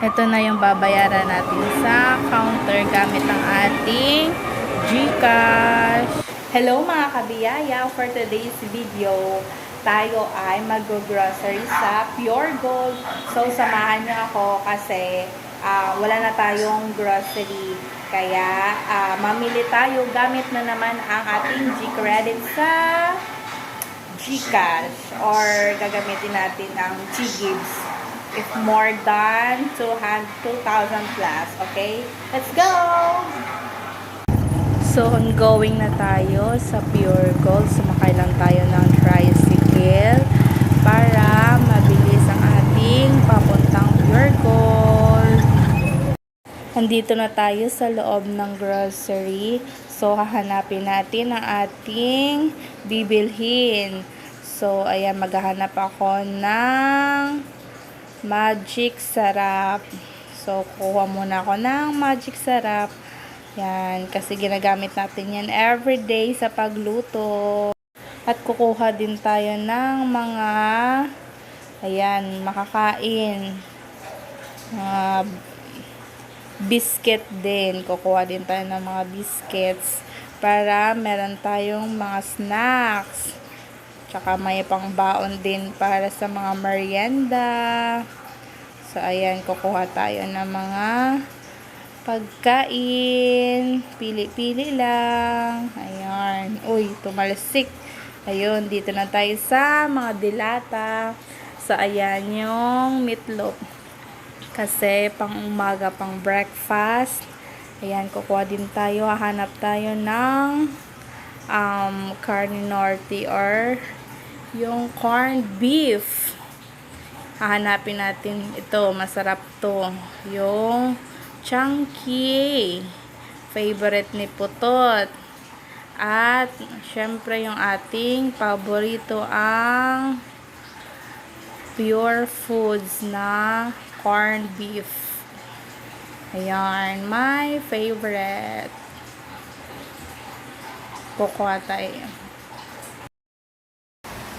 Ito na yung babayaran natin sa counter gamit ang ating GCash. Hello mga kabiyaya! For today's video, tayo ay mag-grocery sa Pure Gold. So, samahan niyo ako kasi ah, wala na tayong grocery. Kaya, ah, mamili tayo gamit na naman ang ating G-Credit sa Gcash or gagamitin natin ang G-Gives if more than 200 2,000 plus. Okay? Let's go! So, ongoing na tayo sa Pure Gold. Sumakay lang tayo ng tricycle para mabilis ang ating papuntang Pure Gold. Nandito na tayo sa loob ng grocery. So, hahanapin natin ang ating bibilhin. So, ayan, maghahanap ako ng magic sarap. So, kuha muna ako ng magic sarap. Yan, kasi ginagamit natin yan everyday sa pagluto. At kukuha din tayo ng mga, ayan, makakain. Mga biscuit din. Kukuha din tayo ng mga biscuits para meron tayong mga snacks. Tsaka may pangbaon din para sa mga merienda. So, ayan, kukuha tayo ng mga pagkain. Pili-pili lang. Ayan. Uy, tumalsik. Ayun, dito na tayo sa mga dilata. So, ayan yung meatloaf. Kasi, pang umaga, pang breakfast. Ayan, kukuha din tayo. Hahanap tayo ng um, carne norte or yung corned beef. Hahanapin natin ito. Masarap to. Yung chunky. Favorite ni Putot. At, syempre, yung ating paborito ang pure foods na corned beef. Ayan, my favorite. Kukuha tayo.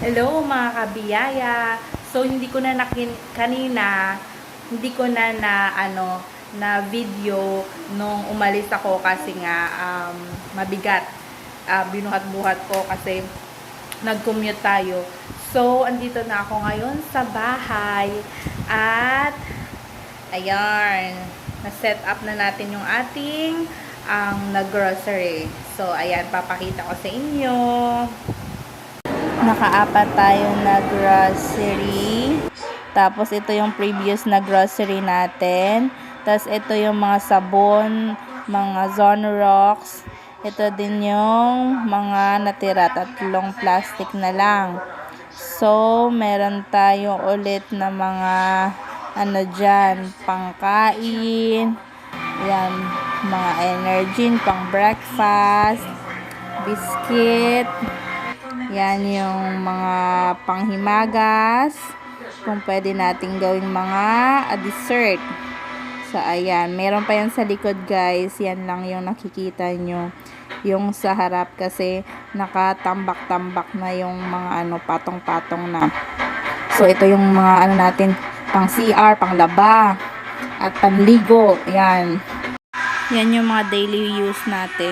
Hello mga kabiyaya. So hindi ko na nakin kanina hindi ko na na ano na video nung umalis ako kasi nga um, mabigat. Ah, binuhat-buhat ko kasi nag-commute tayo. So andito na ako ngayon sa bahay at ayan, na-set up na natin yung ating ang nag-grocery. So ayan, papakita ko sa inyo nakaapat tayo na grocery. Tapos, ito yung previous na grocery natin. Tapos, ito yung mga sabon, mga Zonrox. Ito din yung mga natira. Tatlong plastic na lang. So, meron tayo ulit na mga ano dyan, pangkain. Yan, mga energy, pang breakfast, biscuit, yan yung mga panghimagas. Kung pwede nating gawing mga ah, dessert. So, ayan. Meron pa yan sa likod, guys. Yan lang yung nakikita nyo. Yung sa harap kasi nakatambak-tambak na yung mga ano, patong-patong na. So, ito yung mga ano natin, pang CR, pang laba, at panligo. Yan. Yan yung mga daily use natin.